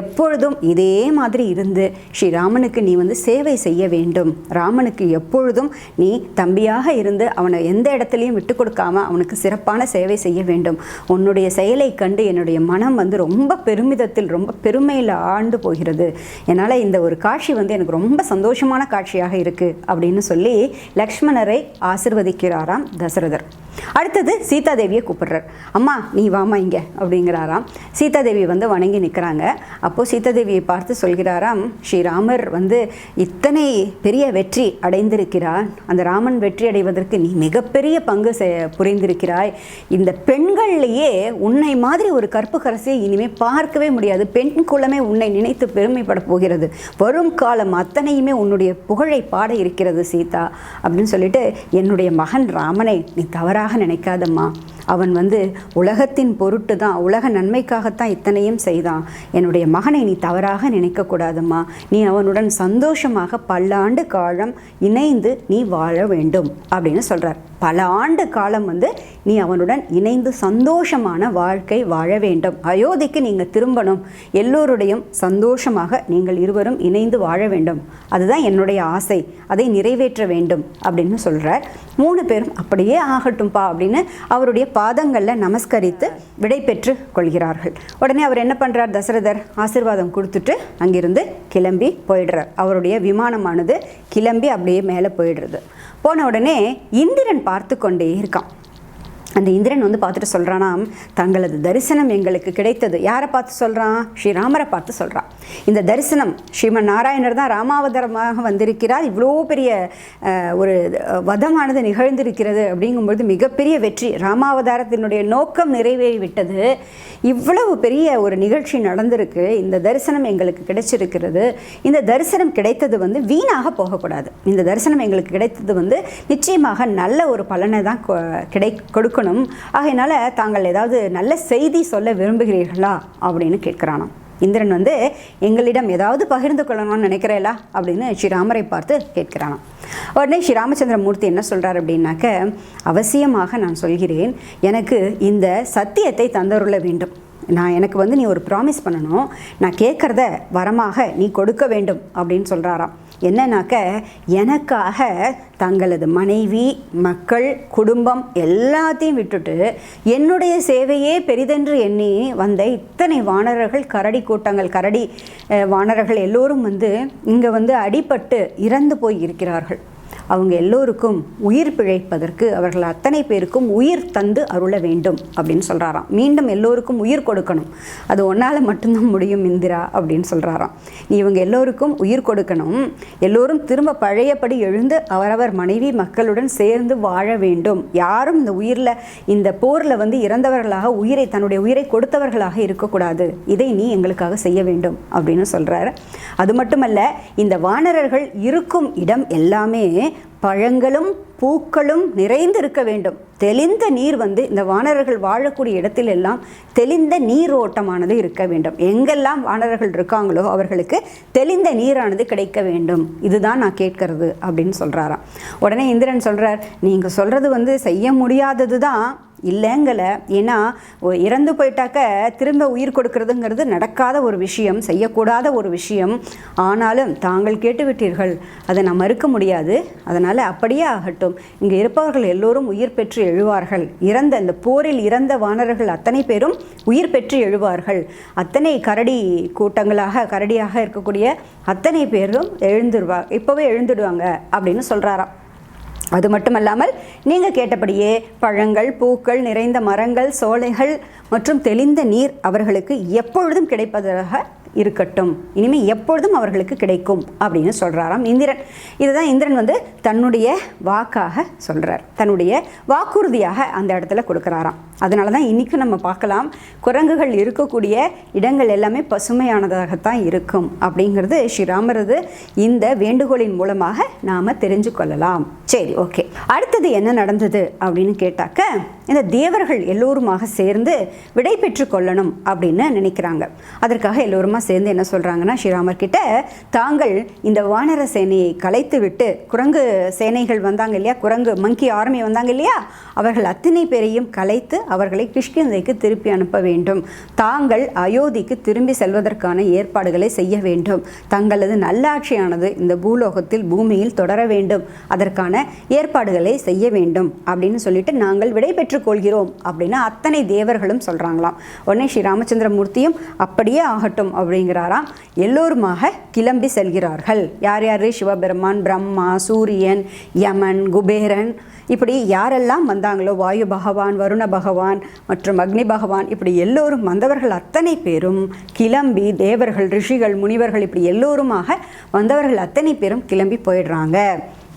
எப்பொழுதும் இதே மாதிரி இருந்து ஸ்ரீராமனுக்கு நீ வந்து சேவை செய்ய வேண்டும். ராமனுக்கு எப்பொழுதும் நீ தம்பியாக இருந்து அவனை எந்த இடத்துலையும் விட்டு கொடுக்காம அவனுக்கு சிறப்பான சேவை செய்ய வேண்டும். உன்னுடைய செயலை கண்டு என்னுடைய மனம் வந்து ரொம்ப பெருமிதத்தில் ரொம்ப உண்மையில் ஆண்டு போகிறது. என்னால் இந்த ஒரு காட்சி வந்து எனக்கு ரொம்ப சந்தோஷமான காட்சியாக இருக்குது அப்படின்னு சொல்லி லக்ஷ்மணரை ஆசிர்வதிக்கிறாராம் தசரதர். அடுத்தது சீதாதேவியை கூப்பிடுறார். அம்மா நீ வாமா இங்கே அப்படிங்கிறாராம். சீதாதேவி வந்து வணங்கி நிற்கிறாங்க அப்போது சீதாதேவியை பார்த்து சொல்கிறாராம் ஸ்ரீராமர் வந்து இத்தனை பெரிய வெற்றி அடைந்திருக்கிறார். அந்த ராமன் வெற்றி அடைவதற்கு நீ மிகப்பெரிய பங்கு செ- புரிந்திருக்கிறாய். இந்த பெண்கள்லேயே உன்னை மாதிரி ஒரு கற்பு கரசியை இனிமேல் பார்க்கவே முடியாது. பெண் குலமே உன்னை நினைத்து பெருமைப்பட போகிறது. வரும் காலம் அத்தனையுமே உன்னுடைய புகழை பாட இருக்கிறது சீதா அப்படின்னு சொல்லிட்டு என்னுடைய மகன் ராமனை நீ தவறாக நினைக்காதம்மா. அவன் வந்து உலகத்தின் பொருட்டு தான் உலக நன்மைக்காகத்தான் இத்தனையும் செய்தான். என்னுடைய மகனை நீ தவறாக நினைக்கக்கூடாதும்மா. நீ அவனுடன் சந்தோஷமாக பல்லாண்டு காலம் இணைந்து நீ வாழ வேண்டும் அப்படின்னு சொல்கிறார் பல ஆண்டு காலம் வந்து நீ அவனுடன் இணைந்து சந்தோஷமான வாழ்க்கை வாழ வேண்டும். அயோத்திக்கு நீங்கள் திரும்பணும். எல்லோருடையும் சந்தோஷமாக நீங்கள் இருவரும் இணைந்து வாழ வேண்டும். அதுதான் என்னுடைய ஆசை. அதை நிறைவேற்ற வேண்டும் அப்படின்னு சொல்கிறார் மூணு பேரும் அப்படியே ஆகட்டும்பா அப்படின்னு அவருடைய பாதங்களில் நமஸ்கரித்து விடை பெற்று கொள்கிறார்கள். உடனே அவர் என்ன பண்ணுறார் தசரதர் ஆசீர்வாதம் கொடுத்துட்டு அங்கிருந்து கிளம்பி போயிடுறார். அவருடைய விமானமானது கிளம்பி அப்படியே மேலே போயிடுறது. போன உடனே இந்திரன் பார்த்து கொண்டே இருக்கான். அந்த இந்திரன் வந்து பார்த்துட்டு சொல்கிறானாம் தங்களது தரிசனம் எங்களுக்கு கிடைத்தது. யாரை பார்த்து சொல்கிறான் ஸ்ரீராமரை பார்த்து சொல்கிறான் இந்த தரிசனம் ஸ்ரீமன் நாராயணர் தான் ராமாவதாரமாக வந்திருக்கிறார். இவ்வளோ பெரிய ஒரு வதமானது நிகழ்ந்திருக்கிறது அப்படிங்கும்பொழுது மிகப்பெரிய வெற்றி. ராமாவதாரத்தினுடைய நோக்கம் நிறைவேறிவிட்டது. இவ்வளவு பெரிய ஒரு நிகழ்ச்சி நடந்திருக்கு. இந்த தரிசனம் எங்களுக்கு கிடைச்சிருக்கிறது. இந்த தரிசனம் கிடைத்தது வந்து வீணாக போகக்கூடாது. இந்த தரிசனம் எங்களுக்கு கிடைத்தது வந்து நிச்சயமாக நல்ல ஒரு பலனை தான் கொ- கிடை கொடுக்கணும். ஆகையினால தாங்கள் ஏதாவது நல்ல செய்தி சொல்ல விரும்புகிறீர்களா? அப்படின்னு கேட்குறானாம். இந்திரன் வந்து எங்களிடம் ஏதாவது பகிர்ந்து கொள்ளணும்னு நினைக்கிறேலா அப்படின்னு ஸ்ரீராமரை பார்த்து கேட்கிறானாம். உடனே ஸ்ரீ ராமச்சந்திரமூர்த்தி என்ன சொல்கிறார் அப்படின்னாக்க அவசியமாக நான் சொல்கிறேன் எனக்கு இந்த சத்தியத்தை தந்தருள வேண்டும். நான் எனக்கு வந்து நீ ஒரு ப்ராமிஸ் பண்ணணும். நான் கேட்குறத வரமாக நீ கொடுக்க வேண்டும் அப்படின்னு சொல்கிறாராம் என்னன்னாக்க எனக்காக தங்களது மனைவி மக்கள் குடும்பம் எல்லாத்தையும் விட்டுட்டு என்னுடைய சேவையே பெரிதென்று எண்ணி வந்த இத்தனை வானரர்கள் கரடி கூட்டங்கள் கரடி வானரர்கள் எல்லோரும் வந்து இங்கே வந்து அடிபட்டு இறந்து போய் இருக்கிறார்கள். அவங்க எல்லோருக்கும் உயிர் பிழைப்பதற்கு அவர்கள் அத்தனை பேருக்கும் உயிர் தந்து அருள வேண்டும் அப்படின்னு சொல்கிறாராம் மீண்டும் எல்லோருக்கும் உயிர் கொடுக்கணும். அது ஒன்றால் மட்டும்தான் முடியும் இந்திரா அப்படின்னு சொல்கிறாராம் நீ இவங்க எல்லோருக்கும் உயிர் கொடுக்கணும். எல்லோரும் திரும்ப பழையபடி எழுந்து அவரவர் மனைவி மக்களுடன் சேர்ந்து வாழ வேண்டும். யாரும் இந்த உயிரில் இந்த போரில் வந்து இறந்தவர்களாக உயிரை தன்னுடைய உயிரை கொடுத்தவர்களாக இருக்கக்கூடாது. இதை நீ எங்களுக்காக செய்ய வேண்டும் அப்படின்னு சொல்கிறாரு அது மட்டுமல்ல இந்த வானரர்கள் இருக்கும் இடம் எல்லாமே பழங்களும் பூக்களும் நிறைந்து இருக்க வேண்டும். தெளிந்த நீர் வந்து இந்த வானரர்கள் வாழக்கூடிய இடத்தில் எல்லாம் தெளிந்த நீரோட்டமானது இருக்க வேண்டும். எங்கெல்லாம் வானரர்கள் இருக்காங்களோ அவர்களுக்கு தெளிந்த நீரானது கிடைக்க வேண்டும். இதுதான் நான் கேட்கறது அப்படின்னு சொல்கிறாராம் உடனே இந்திரன் சொல்கிறார் நீங்கள் சொல்கிறது வந்து செய்ய முடியாதது தான் இல்லைங்கல. ஏன்னா இறந்து போயிட்டாக்க திரும்ப உயிர் கொடுக்கறதுங்கிறது நடக்காத ஒரு விஷயம் செய்யக்கூடாத ஒரு விஷயம். ஆனாலும் தாங்கள் கேட்டுவிட்டீர்கள். அதை நான் மறுக்க முடியாது. அதனால் அப்படியே ஆகட்டும். இங்கே இருப்பவர்கள் எல்லோரும் உயிர் பெற்று எழுவார்கள். இறந்த இந்த போரில் இறந்த வானரர்கள் அத்தனை பேரும் உயிர் பெற்று எழுவார்கள். அத்தனை கரடி கூட்டங்களாக கரடியாக இருக்கக்கூடிய அத்தனை பேரும் எழுந்துருவா இப்போவே எழுந்துடுவாங்க அப்படின்னு சொல்கிறாராம் அது மட்டுமல்லாமல் நீங்கள் கேட்டபடியே பழங்கள் பூக்கள் நிறைந்த மரங்கள் சோலைகள் மற்றும் தெளிந்த நீர் அவர்களுக்கு எப்பொழுதும் கிடைப்பதாக இருக்கட்டும். இனிமேல் எப்பொழுதும் அவர்களுக்கு கிடைக்கும் அப்படின்னு சொல்கிறாராம் இந்திரன். இதுதான் இந்திரன் வந்து தன்னுடைய வாக்காக சொல்கிறார் தன்னுடைய வாக்குறுதியாக அந்த இடத்துல கொடுக்குறாராம். அதனால தான் இன்றைக்கும் நம்ம பார்க்கலாம் குரங்குகள் இருக்கக்கூடிய இடங்கள் எல்லாமே பசுமையானதாகத்தான் இருக்கும் அப்படிங்கிறது ஸ்ரீராமரது இந்த வேண்டுகோளின் மூலமாக நாம் தெரிஞ்சு கொள்ளலாம். சரி ஓகே. அடுத்தது என்ன நடந்தது அப்படின்னு கேட்டாக்க இந்த தேவர்கள் எல்லோருமாக சேர்ந்து விடை பெற்று கொள்ளணும் அப்படின்னு நினைக்கிறாங்க. அதற்காக எல்லோருமா சேர்ந்து என்ன சொல்கிறாங்கன்னா ஸ்ரீராமர் கிட்ட தாங்கள் இந்த வானர சேனையை கலைத்து விட்டு குரங்கு சேனைகள் வந்தாங்க இல்லையா? குரங்கு மங்கி ஆர்மி வந்தாங்க இல்லையா? அவர்கள் அத்தனை பேரையும் கலைத்து அவர்களை கிஷ்கிந்தைக்கு திருப்பி அனுப்ப வேண்டும். தாங்கள் அயோத்திக்கு திரும்பி செல்வதற்கான ஏற்பாடுகளை செய்ய வேண்டும். தங்களது நல்லாட்சியானது இந்த பூலோகத்தில் பூமியில் தொடர வேண்டும். அதற்கான ஏற்பாடுகளை செய்ய வேண்டும் அப்படின்னு சொல்லிட்டு நாங்கள் விடை பெற்றுக் கொள்கிறோம் அப்படின்னு அத்தனை தேவர்களும் சொல்கிறாங்களாம் உடனே ஸ்ரீ ராமச்சந்திரமூர்த்தியும் அப்படியே ஆகட்டும் அப்படிங்கிறாராம். எல்லோருமாக கிளம்பி செல்கிறார்கள். யார் யார்? சிவபெருமான் பிரம்மா சூரியன் யமன் குபேரன். இப்படி யாரெல்லாம் வந்தாங்களோ வாயு பகவான் வருண பகவான் மற்றும் அக்னி பகவான் இப்படி எல்லோரும் வந்தவர்கள் அத்தனை பேரும் கிளம்பி தேவர்கள் ரிஷிகள் முனிவர்கள் இப்படி எல்லோருமாக வந்தவர்கள் அத்தனை பேரும் கிளம்பி போயிடுறாங்க.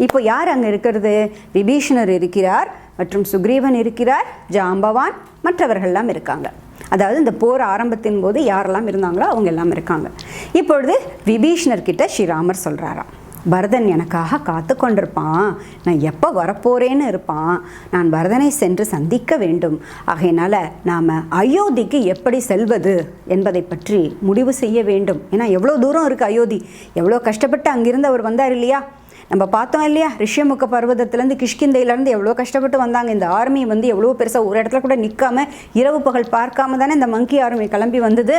இப்போ யார் அங்கே இருக்கிறது? விபீஷணர் இருக்கிறார் மற்றும் சுக்ரீவன் இருக்கிறார் ஜாம்பவான் மற்றவர்கள்லாம் இருக்காங்க. அதாவது இந்த போர் ஆரம்பத்தின் போது யாரெல்லாம் இருந்தாங்களோ அவங்க எல்லாம் இருக்காங்க. இப்பொழுது விபீஷ்ணர் கிட்ட ஸ்ரீராமர் சொல்கிறாராம் பரதன் எனக்காக காத்து கொண்டிருப்பான். நான் எப்போ வரப்போறேன்னு இருப்பான். நான் பரதனை சென்று சந்திக்க வேண்டும். ஆகையினால் நாம் அயோத்திக்கு எப்படி செல்வது என்பதை பற்றி முடிவு செய்ய வேண்டும். ஏன்னா எவ்வளோ தூரம் இருக்குது அயோத்தி? எவ்வளோ கஷ்டப்பட்டு அங்கிருந்து அவர் வந்தார் இல்லையா? நம்ம பார்த்தோம் இல்லையா? ரிஷ்யமுக பர்வதத்துலேருந்து கிஷ்கிந்தையிலேருந்து எவ்வளோ கஷ்டப்பட்டு வந்தாங்க. இந்த ஆர்மி வந்து எவ்வளோ பெருசாக ஒரு இடத்துல கூட நிற்காம இரவு பகல் பார்க்காம தானே இந்த மங்கி ஆர்மி கிளம்பி வந்தது.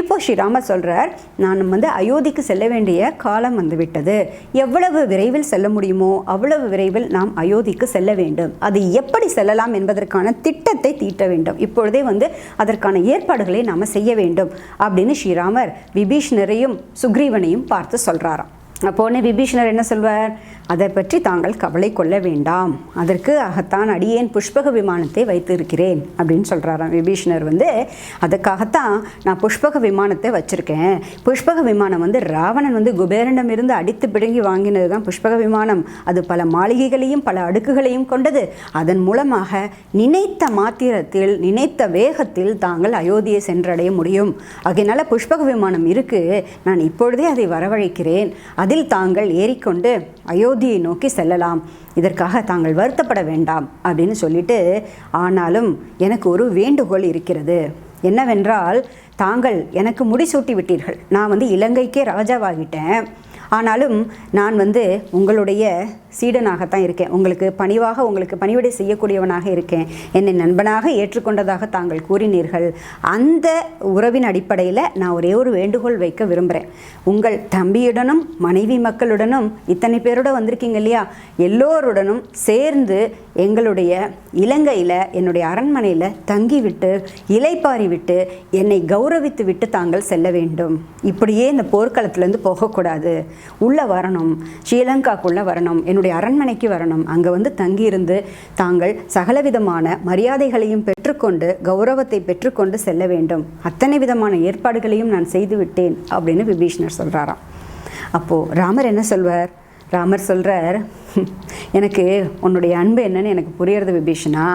இப்போ ஸ்ரீராமர் சொல்கிறார் நான் வந்து அயோத்திக்கு செல்ல வேண்டிய காலம் வந்துவிட்டது எவ்வளவு விரைவில் செல்ல முடியுமோ அவ்வளவு விரைவில் நாம் அயோத்திக்கு செல்ல வேண்டும். அது எப்படி செல்லலாம் என்பதற்கான திட்டத்தை தீட்ட வேண்டும். இப்பொழுதே வந்து அதற்கான ஏற்பாடுகளை நாம் செய்ய வேண்டும். அப்படின்னு ஸ்ரீராமர் விபீஷ்ணரையும் சுக்ரீவனையும் பார்த்து சொல்கிறாராம் அப்போனே விபீஷணர் என்ன சொல்வார்? அதை பற்றி தாங்கள் கவலை கொள்ள வேண்டாம். அதற்கு அகத்தான் அடியேன் புஷ்பக விமானத்தை வைத்திருக்கிறேன் அப்படின்னு சொல்கிறாராம் விபீஷணர் வந்து. அதுக்காகத்தான் நான் புஷ்பக விமானத்தை வச்சுருக்கேன். புஷ்பக விமானம் வந்து ராவணன் வந்து குபேரனிடம் இருந்து அடித்து பிடுங்கி வாங்கினது தான் புஷ்பக விமானம். அது பல மாளிகைகளையும் பல அடுக்குகளையும் கொண்டது. அதன் மூலமாக நினைத்த மாத்திரத்தில் நினைத்த வேகத்தில் தாங்கள் அயோத்தியை சென்றடைய முடியும். அதனால் புஷ்பக விமானம் இருக்குது நான் இப்பொழுதே அதை வரவழைக்கிறேன். அது அதில் தாங்கள் ஏறிக்கொண்டு அயோத்தியை நோக்கி செல்லலாம். இதற்காக தாங்கள் வருத்தப்பட வேண்டாம் அப்படின்னு சொல்லிட்டு ஆனாலும் எனக்கு ஒரு வேண்டுகோள் இருக்கிறது. என்னவென்றால் தாங்கள் எனக்கு முடிசூட்டி விட்டீர்கள் நான் வந்து இலங்கைக்கே ராஜாவாகிட்டேன். ஆனாலும் நான் வந்து உங்களுடைய சீடனாகத்தான் இருக்கேன். உங்களுக்கு பணிவாக உங்களுக்கு பணிவிடை செய்யக்கூடியவனாக இருக்கேன். என்னை நண்பனாக ஏற்றுக்கொண்டதாக தாங்கள் கூறினீர்கள். அந்த உறவின் அடிப்படையில் நான் ஒரே ஒரு வேண்டுகோள் வைக்க விரும்புகிறேன் உங்கள் தம்பியுடனும் மனைவி மக்களுடனும் இத்தனை பேரோட வந்திருக்கீங்க இல்லையா? எல்லோருடனும் சேர்ந்து எங்களுடைய இலங்கையில் என்னுடைய அரண்மனையில் தங்கிவிட்டு இலைப்பாரி விட்டு என்னை கௌரவித்து விட்டு தாங்கள் செல்ல வேண்டும். இப்படியே இந்த போர்க்களத்துலேருந்து போகக்கூடாது. உள்ளே வரணும் ஸ்ரீலங்காக்குள்ளே வரணும் என்னுடைய அரண்மனைக்கு வரணும். அங்கே வந்து தங்கியிருந்து தாங்கள் சகலவிதமான மரியாதைகளையும் பெற்றுக்கொண்டு கௌரவத்தை பெற்றுக்கொண்டு செல்ல வேண்டும். அத்தனை விதமான ஏற்பாடுகளையும் நான் செய்து விட்டேன் அப்படின்னு விபீஷ்ணர் சொல்கிறாராம் அப்போது ராமர் என்ன சொல்வார்? ராமர் சொல்கிறார் எனக்கு உன்னுடைய அன்பு என்னன்னு எனக்கு புரியறது விபீஷனா?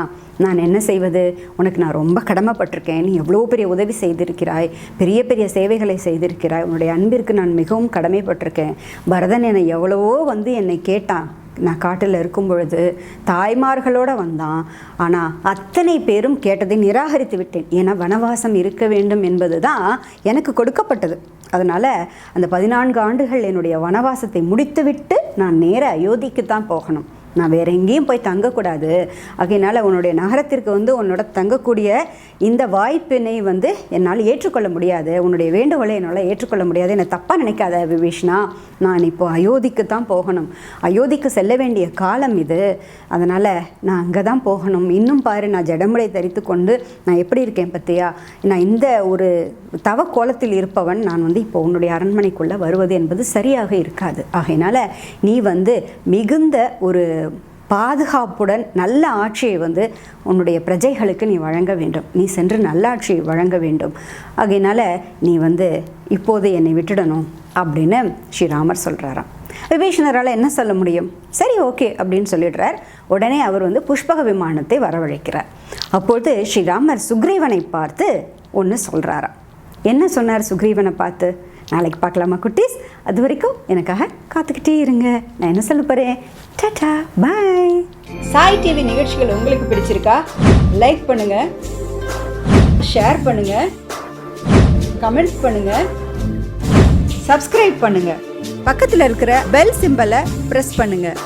நான் என்ன செய்வது? உனக்கு நான் ரொம்ப கடமைப்பட்டிருக்கேன். நீ எவ்வளோ பெரிய உதவி செய்திருக்கிறாய்? பெரிய பெரிய சேவைகளை செய்திருக்கிறாய். உன்னுடைய அன்பிற்கு நான் மிகவும் கடமைப்பட்டிருக்கேன். பரதன் என்னை எவ்வளவோ வந்து என்னை கேட்டான். நான் காட்டில் இருக்கும் பொழுது தாய்மார்களோடு வந்தான். ஆனால் அத்தனை பேரும் கேட்டதை நிராகரித்து விட்டேன். ஏன்னா வனவாசம் இருக்க வேண்டும் என்பது தான் எனக்கு கொடுக்கப்பட்டது. அதனால் அந்த பதினான்கு ஆண்டுகள் என்னுடைய வனவாசத்தை முடித்துவிட்டு நான் நேர அயோத்திக்கு தான் போகணும். நான் வேற எங்கேயும் போய் தங்கக்கூடாது. அதனால் உன்னுடைய நகரத்திற்கு வந்து உன்னோட தங்கக்கூடிய இந்த வாய்ப்பினை வந்து என்னால் ஏற்றுக்கொள்ள முடியாது. உன்னுடைய வேண்டுகோளை என்னால் ஏற்றுக்கொள்ள முடியாது. என்னை தப்பாக நினைக்காத விபீஷ்ணா நான் இப்போ அயோத்திக்கு தான் போகணும். அயோத்திக்கு செல்ல வேண்டிய காலம் இது. அதனால் நான் அங்கே தான் போகணும். இன்னும் பாரு நான் ஜடமுடை தரித்து கொண்டு நான் எப்படி இருக்கேன் பத்தியா? நான் இந்த ஒரு தவ கோலத்தில் இருப்பவன். நான் வந்து இப்போ உன்னுடைய அரண்மனைக்குள்ளே வருவது என்பது சரியாக இருக்காது. ஆகையினால நீ வந்து மிகுந்த ஒரு பாதுகாப்புடன் நல்ல ஆட்சியை வந்து உன்னுடைய பிரஜைகளுக்கு நீ வழங்க வேண்டும். நீ சென்று நல்ல ஆட்சியை வழங்க வேண்டும். ஆகையினால நீ வந்து இப்போது என்னை விட்டுடணும் அப்படின்னு ஸ்ரீராமர் சொல்கிறாராம் விபீஷணரால் என்ன சொல்ல முடியும்? சரி ஓகே அப்படின்னு சொல்லிடுறார். உடனே அவர் வந்து புஷ்பக விமானத்தை வரவழைக்கிறார். அப்பொழுது ஸ்ரீராமர் சுக்ரீவனை பார்த்து ஒன்று சொல்கிறாராம் என்ன சொன்னார் சுக்ரீவனை பார்த்து? நாளைக்கு பார்க்கலாமா குட்டீஸ்? அது வரைக்கும் எனக்காக காத்துக்கிட்டே இருங்க. நான் என்ன சொல்ல போகிறேன் டாடா பாய். சாய் டிவி நிகழ்ச்சிகள் உங்களுக்கு பிடிச்சிருக்கா? லைக் பண்ணுங்க ஷேர் பண்ணுங்க கமெண்ட்ஸ் பண்ணுங்க சப்ஸ்கிரைப் பண்ணுங்க. பக்கத்தில் இருக்கிற பெல் சிம்பலை ப்ரெஸ் பண்ணுங்கள்